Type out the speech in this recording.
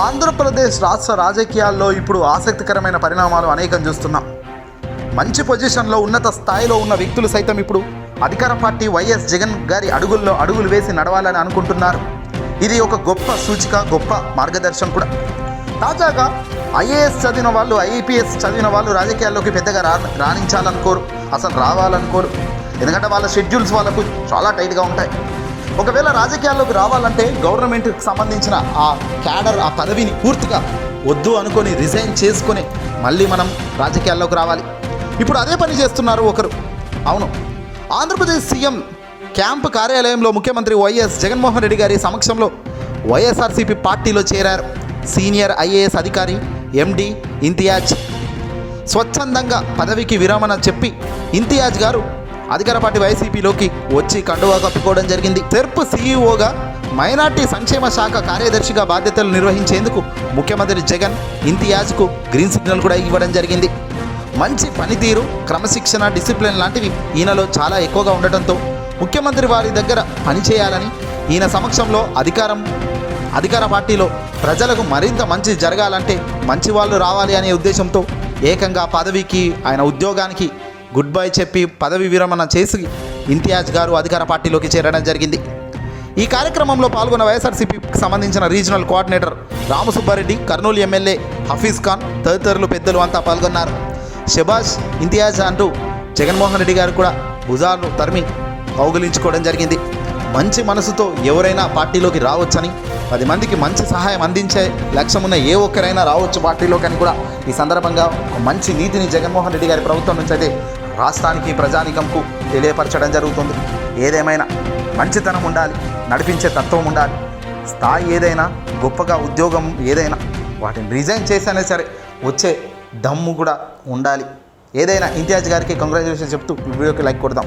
ఆంధ్రప్రదేశ్ రాష్ట్ర రాజకీయాల్లో ఇప్పుడు ఆసక్తికరమైన పరిణామాలు అనేకం చూస్తున్నాం. మంచి పొజిషన్లో ఉన్నత స్థాయిలో ఉన్న వ్యక్తులు సైతం ఇప్పుడు అధికార పార్టీ వైఎస్ జగన్ గారి అడుగుల్లో అడుగులు వేసి నడవాలని అనుకుంటున్నారు. ఇది ఒక గొప్ప సూచిక గొప్ప మార్గదర్శనం కూడా. తాజాగా ఐఏఎస్ చదివిన వాళ్ళు ఐపీఎస్ చదివిన వాళ్ళు రాజకీయాల్లోకి పెద్దగా రా రాణించాలనుకోరు. అసలు రావాలనుకోరు. ఎందుకంటే వాళ్ళ షెడ్యూల్స్ వాళ్ళకు చాలా టైట్గా ఉంటాయి. ఒకవేళ రాజకీయాల్లోకి రావాలంటే గవర్నమెంట్కి సంబంధించిన ఆ క్యాడర్ ఆ పదవిని పూర్తిగా వద్దు అనుకొని రిజైన్ చేసుకొని మళ్ళీ మనం రాజకీయాల్లోకి రావాలి. ఇప్పుడు అదే పని చేస్తున్నారు ఒకరు. అవును. ఆంధ్రప్రదేశ్ సీఎం క్యాంపు కార్యాలయంలో ముఖ్యమంత్రి వైఎస్ జగన్మోహన్ రెడ్డి గారి సమక్షంలో వైఎస్ఆర్సీపీ పార్టీలో చేరారు. సీనియర్ ఐఏఎస్ అధికారి ఎండి ఇంతియాజ్ స్వచ్ఛందంగా పదవికి విరమణ చెప్పి ఇంతియాజ్ గారు అధికార పార్టీ వైసీపీలోకి వచ్చి కండువా కప్పుకోవడం జరిగింది. తెర్పు సీఈఓగా మైనార్టీ సంక్షేమ శాఖ కార్యదర్శిగా బాధ్యతలు నిర్వహించేందుకు ముఖ్యమంత్రి జగన్ ఇంతియాజ్కు గ్రీన్ సిగ్నల్ కూడా ఇవ్వడం జరిగింది. మంచి పనితీరు క్రమశిక్షణ డిసిప్లిన్ లాంటివి ఈయనలో చాలా ఎక్కువగా ఉండటంతో ముఖ్యమంత్రి వారి దగ్గర పనిచేయాలని ఈయన సమక్షంలో అధికారం అధికార పార్టీలో ప్రజలకు మరింత మంచి జరగాలంటే మంచి వాళ్ళు రావాలి అనే ఉద్దేశంతో ఏకంగా పదవికి ఆయన ఉద్యోగానికి గుడ్ బై చెప్పి పదవి విరమణ చేసి ఇంతియాజ్ గారు అధికార పార్టీలోకి చేరడం జరిగింది. ఈ కార్యక్రమంలో పాల్గొన్న వైఎస్ఆర్సీపీకి సంబంధించిన regional coordinator Ramasubbareddy Kurnool MLA Hafeez Khan తదితరులు పెద్దలు అంతా పాల్గొన్నారు. షబాష్ ఇంతియాజ్ అంటూ జగన్మోహన్ రెడ్డి గారు కూడా భుజాలను తరిమి కౌగిలించుకోవడం జరిగింది. మంచి మనసుతో ఎవరైనా పార్టీలోకి రావచ్చని పది మందికి మంచి సహాయం అందించే లక్ష్యం ఉన్న ఏ ఒక్కరైనా రావచ్చు పార్టీలోకి అని కూడా ఈ సందర్భంగా ఒక మంచి నీతిని జగన్మోహన్ రెడ్డి గారి ప్రభుత్వం నుంచి అయితే రాష్ట్రానికి ప్రజానికంకు తెలియపరచడం జరుగుతుంది. ఏదేమైనా మంచితనం ఉండాలి నడిపించే తత్వం ఉండాలి. స్థాయి ఏదైనా గొప్పగా ఉద్యోగం ఏదైనా వాటిని రిజైన్ చేసైనా సరే వచ్చే దమ్ము కూడా ఉండాలి. ఏదైనా ఇంతియాజ్ గారికి కంగ్రాచులేషన్ చెప్తూ వీడియోకి లైక్ కొడదాం.